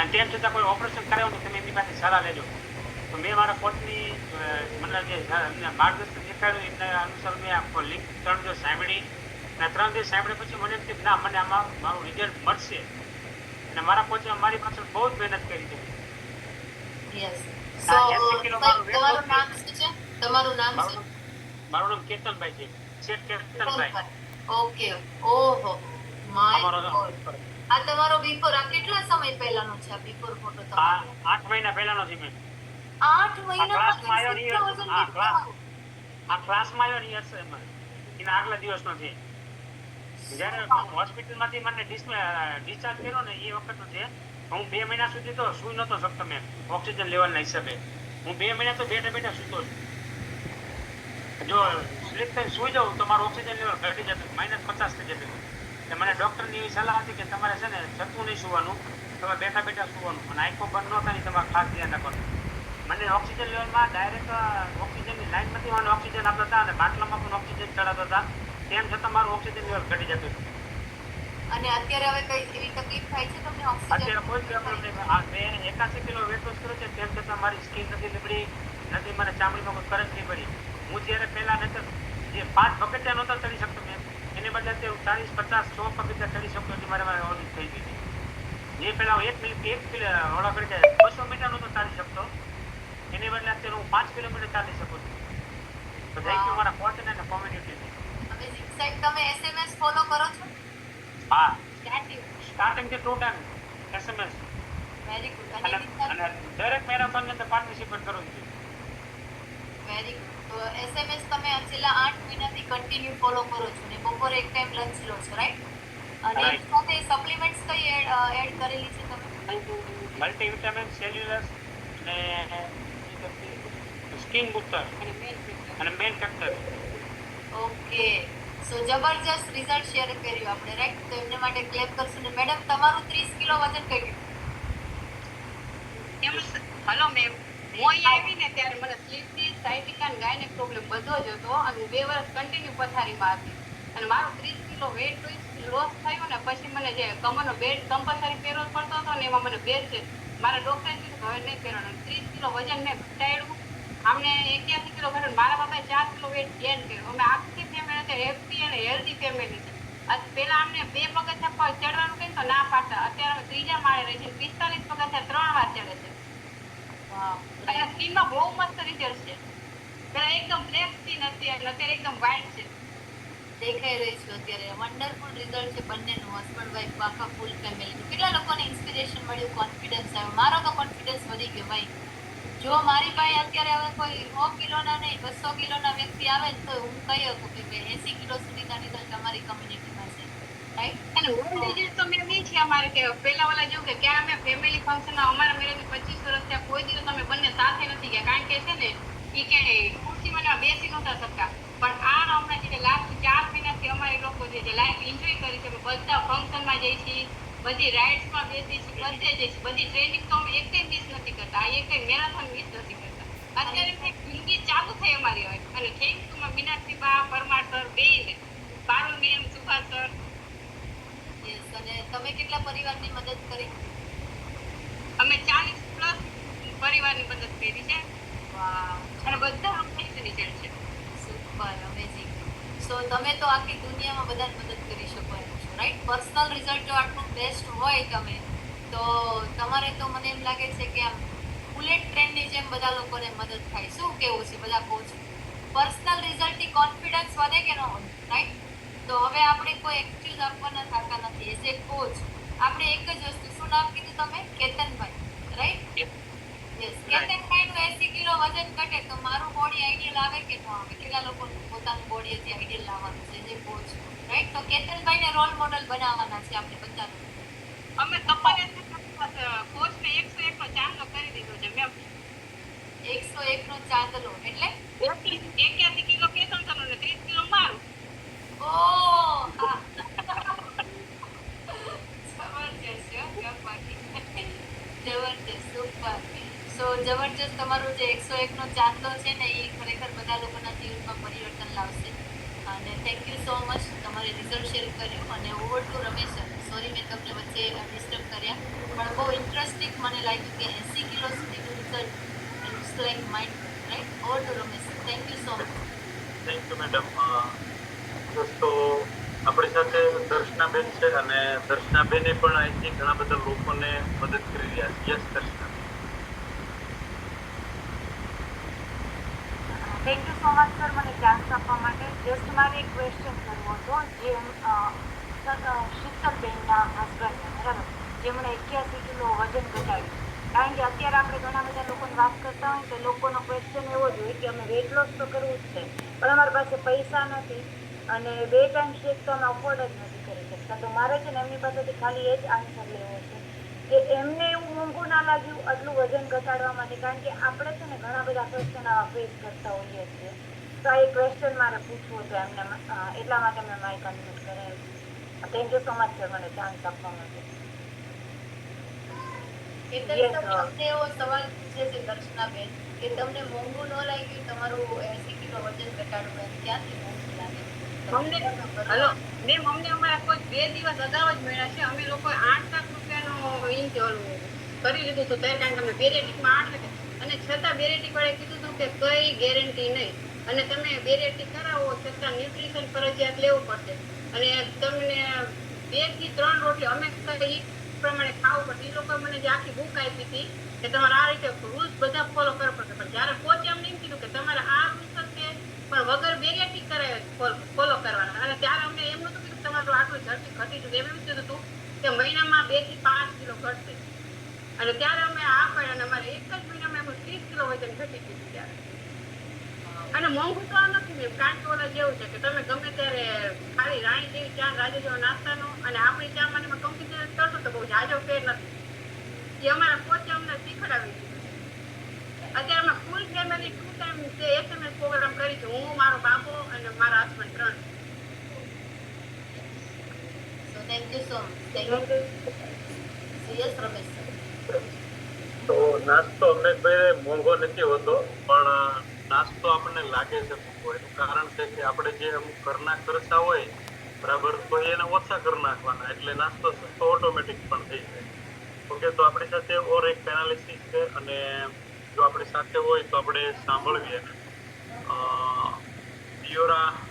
અને તેમ છતાં કોઈ ઓપરેશન કરાવ્યું તો તમે એમની પાસે સલાહ લેજો. તો મેં મારા કોર્ટની મતલબ જે માર્ગદર્શન દેખાડ્યું એમના અનુસાર મેં આખો લિંક ત્રણ દિવસ સાંભળી. અને ત્રણ દિવસ સાંભળ્યા પછી મને એમ કે ના મને આમાં મારું રિઝલ્ટ મળશે. અને મારા કોચે મારી પાછળ બહુ જ મહેનત કરી છે. યસ હા, સો 80 કિલો મારું તમારું નામ શું છે? તમારું નામ શું? મારું નામ કેતનભાઈ છે. શેઠ કેતનભાઈ. ઓકે ઓહો. માય ગોડ આ તમારો બિફોર આ કેટલા સમય પહેલાનો છે આ બિફોર ફોટો આ તમારો આઠ મહિના પહેલાનો છે મેં આઠ મહિનામાં ક્લાસમાં આવ્યો નહીં કેટલું વજન હા, ઘટ્યું ક્લાસ. તમારું? આ ક્લાસમાં આવ્યો એમાં એના આગલા દિવસનો છે. જ્યારે હોસ્પિટલમાંથી મને ડિસ્ચાર્જ કર્યો ને એ વખતનો છે હું બે મહિના સુધી તો સુઈ નતો શકતો મેં ઓક્સિજન લેવલના હિસાબે. હું બે મહિના તો બેઠા બેઠા સૂતો છું જો સ્લીપ થઈને સુઈ જાઉં તો મારું ઓક્સિજન લેવલ ઘટી જતું માઇનસ પચાસ થઈ જતું એટલે મને ડૉક્ટરની એવી સલાહ હતી કે તમારે છે ને જતું નહીં સુવાનું તમે બેઠા બેઠા સુવાનું. અને આંખો બંધ ન થાય તમારે ખાસ ધ્યાન રાખવાનું. મને ઓક્સિજન લેવલમાં ડાયરેક્ટ ઓક્સિજનની લાઈનમાંથી મને ઓક્સિજન આપતા હતા અને બાટલામાં પણ ઓક્સિજન ચડાવતા હતા. તેમ છતાં મારું ઓક્સિજન લેવલ ઘટી જતું હતું. અને અત્યારે હવે કઈ એવી તકલીફ થાય છે તમને અત્યારે કોઈ પ્રોબ્લેમ નહીં. આ મેં એકાસી કિલો વેટ લોસ કર્યો છે. તેમ છતાં મારી સ્કિન નથી નીકળી નથી મને ચામડીમાં કોઈ કરંટ નહીં પડી. હું જ્યારે પહેલા નતર જે પાંચ પગથિયા નહોતા ચડી શકતો એને બદલે તે હું ચાલીસ પચાસ સો પગથિયા ચડી શકતો એટલે મારે મારે ઓડિટ થઈ ગઈ જે પેલા એક મિનિટ એક કિલો ઓળા કરી જાય બસો મીટર નહોતો ચાલી શકતો. એને બદલે અત્યારે હું પાંચ કિલોમીટર ચાલી શકું છું. તો થેન્ક યુ મારા કોચને અને કોમ્યુનિટીને અમેઝિંગ તમે એસએમએસ ફોલો કરો છો? હા. સ્ટાર્ટિંગથી two time SMS very good અને દરેક મેરેથોનની અંદર પાર્ટિસિપેટ કરું છું વેરી ગુડ તો એસએમએસ તમે છેલ્લા આઠ મહિનાથી કન્ટિન્યુ ફોલો કરો છો ને બપોરે એક ટાઈમ લંચ લો છો રાઈટ અને. સાથે સપ્લિમેન્ટ્સ કઈ એડ એડ કરેલી છે તમે? મલ્ટીવિટામિન સેલ્યુલર અને સ્કિન બુસ્ટર અને મેન ફેક્ટર ઓકે સો જબરજસ્ત રિઝલ્ટ શેર કર્યું આપણે રાઈટ તો એમને માટે ક્લેપ કરશું ને. મેડમ તમારું ત્રીસ કિલો વજન ઘટ્યું એમ હલો મેમ હું અહીંયા આવીને ત્યારે મને સ્લીપથી સાયટિકા ગાયને પ્રોબ્લેમ બધો જ હતો અને બે વર્ષ કન્ટિન્યુ પથારીમાં હતી. અને મારો ત્રીસ કિલો વેટ લોસ થયો ને પછી મને જે કમરનો બેડ કમ્પલસરી પહેરવો પડતો હતો ને એમાં મને બેડ છે. મારા ડૉક્ટરે કીધું હવે નહીં પહેરવાનું. ત્રીસ કિલો વજન મેં ઘટાડ્યું. અમને એક્યાસી કિલો ઘટાડ્યું મારા બાપાએ ચાર કિલો વેટ ગેન કર્યું. અમે આખી ફેમિલી અત્યારે હેપી અને હેલ્ધી ફેમિલી છે. પહેલાં અમને બે પગથિયા ચડવાનું કહે તો ના પાડતા. અત્યારે અમે ત્રીજા માળે રહી છે પિસ્તાલીસ પગથિયા ત્રણ વાર ચડે છે. અને સ્કીનમાં બહુ મસ્ત રિઝલ્ટ છે પેલા એકદમ બ્લેક સ્કિન હતી એટલે અત્યારે એકદમ વ્હાઈટ છે. દેખાઈ રહી છું અત્યારે. વન્ડરફુલ રિઝલ્ટ છે બંનેનું. હસબન્ડ વાઈફ આખા ફૂલ ફેમિલી કેટલા લોકોને ઇન્સ્પિરેશન મળ્યું? કોન્ફિડન્સ આવ્યો. મારો તો કોન્ફિડન્સ વધી ગયો, ભાઈ. જો મારી પાસે અત્યારે હવે કોઈ સો કિલોના નહીં બસો કિલોના વ્યક્તિ આવે તો હું કહી શકું કે એસી કિલો સુધીના રિઝલ્ટ અમારી કમ્યુનિટીમાં છે. રાઈટ અને ઓલ્ડ તો મેં એ છે અમારે કે પહેલા વાલા જેવું કે ક્યાં અમે ફેમિલી ફંક્શન અમારા મેરેજ પચીસ વર્ષ થયા કોઈ દિવસ અમે બંને સાથે નથી ગયા. કારણ કે છે ને એ કે ખુરશી મને બેસી નહોતા શકતા. પણ આ હમણાં જે લાસ્ટ ચાર મહિનાથી અમારે લોકો જે છે લાઈફ એન્જોય કરી છે બધા ફંક્શનમાં જઈએ છીએ બધી રાઇડ્સમાં બેસી છીએ બધે જઈએ છીએ. બધી ટ્રેનિંગ તો અમે એક મિસ નથી કરતા. આ એક મેરાથોન મિસ નથી કરતા. અત્યારે જિંદગી ચાલુ થઈ અમારી હવે. અને થેન્ક યુ મીનાક્ષી બા પરમાર સર બે પારુલ મેમ સુભાષ સર અને તમે કેટલા પરિવારની મદદ કરી? અમે ચાલીસ પ્લસ પરિવારની મદદ કરી છે. અને બધા અમને રિઝલ્ટ છે. સુપર અમેઝિંગ સો તમે તો આખી દુનિયામાં બધાને મદદ કરી શકો એમ છો રાઈટ પર્સનલ રિઝલ્ટ જો આટલું બેસ્ટ હોય તમે તો તમારે તો મને એમ લાગે છે કે આમ બુલેટ ટ્રેનની જેમ બધા લોકોને મદદ થાય. શું કેવું છે બધા કોચ પર્સનલ રિઝલ્ટથી કોન્ફિડન્સ વધે કે ન હોય રાઈટ તો હવે આપણે કોઈ એક્સક્યુઝ આપવાના થતા નથી એઝ એ કોચ આપણે એક જ વસ્તુ. શું નામ કીધું તમે? કેતનભાઈ. રાઈટ યસ કેતનભાઈનું એસી કિલો વજન ઘટે. તો મારું બોડી આઈડિયલ આવે કે ન આવે? કેટલા લોકો પોતાનું બોડી હજી આઈડિયલ લાવવાનું છે? જે કોચ રાઈટ તો કેતનભાઈ ને રોલ મોડલ બનાવવાના છે આપણે બધા. અમે તમારે કોચને એકસો એકનો ચાંદલો કરી દીધો છે મેમ એકસો એકનો ચાંદલો એટલે એક્યાસી કિલો કેતન સરનું ને ત્રીસ કિલો મારું ઓ હા જબરજસ્ત હો, ક્યાં બાકી. જબરજસ્ત સુપર સો જબરજસ્ત તમારો જે એકસો એકનો ચાંદલો છે ને એ ખરેખર બધા લોકોના જીવનમાં પરિવર્તન લાવશે. અને થેન્ક યુ સો મચ તમારે રિઝલ્ટ શેર કર્યું અને ઓવર ટુ રમેશ. સોરી મેં તમને વચ્ચે ડિસ્ટર્બ કર્યા. પણ બહુ ઇન્ટરેસ્ટિંગ મને લાગ્યું કે એસી કિલો સુધીનું result it's like mind right over to Ramesh. Thank you so much thank you madam દોસ્તો, આપણી સાથે દર્શનાબેન છે અને દર્શનાબેને પણ અહીંથી ઘણા બધા લોકોને મદદ કરી રહ્યા છે યસ દર્શના યુ સર મને ચાન્સ આપવા માટે જસ્ટ મારે એક ક્વેશ્ચન કરવો હતો જે અ, સર, અ, શીતલબેનના હસબન્ડને બરાબર? જેમણે એક્યાસી કિલો વજન ઘટાડ્યું. કારણ કે અત્યારે આપણે ઘણા બધા લોકોને વાત કરતા હોય તો લોકોનો ક્વેશ્ચન એવો જ હોય કે અમે વેટ લોસ તો કરવું જ છે પણ અમારી પાસે પૈસા નથી અને બે ટાઈમ શેક તો અમે અફોર્ડ જ નથી કરી શકતા. તો મારે છે ને એમની પાસેથી ખાલી એ જ આન્સર લેવો છે કે એમને ના લાગ્યું આટલું વજન ઘટાડવા માટે કારણ કે આપણે છે ને ઘણા બધા ક્વેશ્ચન આવા ફેસ કરતા હોઈએ છીએ. તો આ એક ક્વેશ્ચન મારે પૂછવું હતું એમને એટલા માટે મેં માઇક અનમ્યુટ કરાવ્યું thank you so much sir મને ચાન્સ આપવા માટે. એવો સવાલ પૂછે છે દર્શનાબેન કે તમને મોંઘું ન લાગ્યું તમારું એસી કિલો વજન ઘટાડવું ક્યાંથી મોંઘું લાગે? અમને હલો. મેમ અમને અમારા કોઈ બે દિવસ અગાઉ જ મળ્યા છે. અમે લોકો આઠ લાખ રૂપિયાનો ઇન્ચ ઓલું કરી લીધું હતું ત્યારે કારણ અમે બેરેટિકમાં આઠ લાખ અને છતાં બેરેટિક વાળે કીધું હતું કે કઈ ગેરંટી નહીં. અને તમે બેરેટિક કરાવો છતાં ન્યુટ્રિશન ફરજિયાત લેવું પડશે. અને તમને બેથી ત્રણ રોટલી અમે કઈ પ્રમાણે ખાવું પડશે. એ લોકો મને જે આખી બુક આપી હતી કે તમારે આ રીતે રૂલ્સ બધા ફોલો કરવા પડશે. પણ જ્યારે પહોંચે એમ નહીં કીધું કે તમારે આ રૂલ્સ છે, પણ વગર બેરેટિક કરાવે ફોલો કરવાના. અને ત્યારે અમને એમ નતું કીધું તમારું આટલું ઝડપી ઘટી જતું એમ એમ કીધું હતું કે મહિનામાં બેથી પાંચ કિલો ઘટશે. અને ત્યારે અમે આ પડ્યા અને અમારે એક જ મહિનામાં એમનું ત્રીસ કિલો વજન ઘટી ગયું ત્યારે. અને મોંઘું તો નથી મેમ કારણ જેવું છે કે તમે ગમે ત્યારે ખાલી રાણી જેવી ચા રાજા જેવો નાસ્તાનો અને આપણી ચા મને કમ્પ્યુટર કરશો તો બહુ જાજો ફેર નથી. એ અમારા પોતે અમને શીખડાવી અત્યારે અમે ફૂલ ફેમિલી ટુ ટાઈમ જે એસએમએસ પ્રોગ્રામ કરી છે હું મારો બાપો અને મારા હસબન્ડ ત્રણ. Thank you so much thank you yes Ramesh તો નાસ્તો અમરેશભાઈ મોંઘો નથી હોતો પણ નાસ્તો આપણને લાગે છે મોંઘો એનું કારણ છે કે આપણે જે અમુક ઘરના ખર્ચા હોય બરાબર તો એને ઓછા કરી નાખવાના. એટલે નાસ્તો સસ્તો ઓટોમેટિક પણ થઈ જાય. ઓકે તો આપણી સાથે ઓર એક પેનાલિસિસ છે અને જો આપણી સાથે હોય તો આપણે સાંભળવી એને. અ, પિયોરા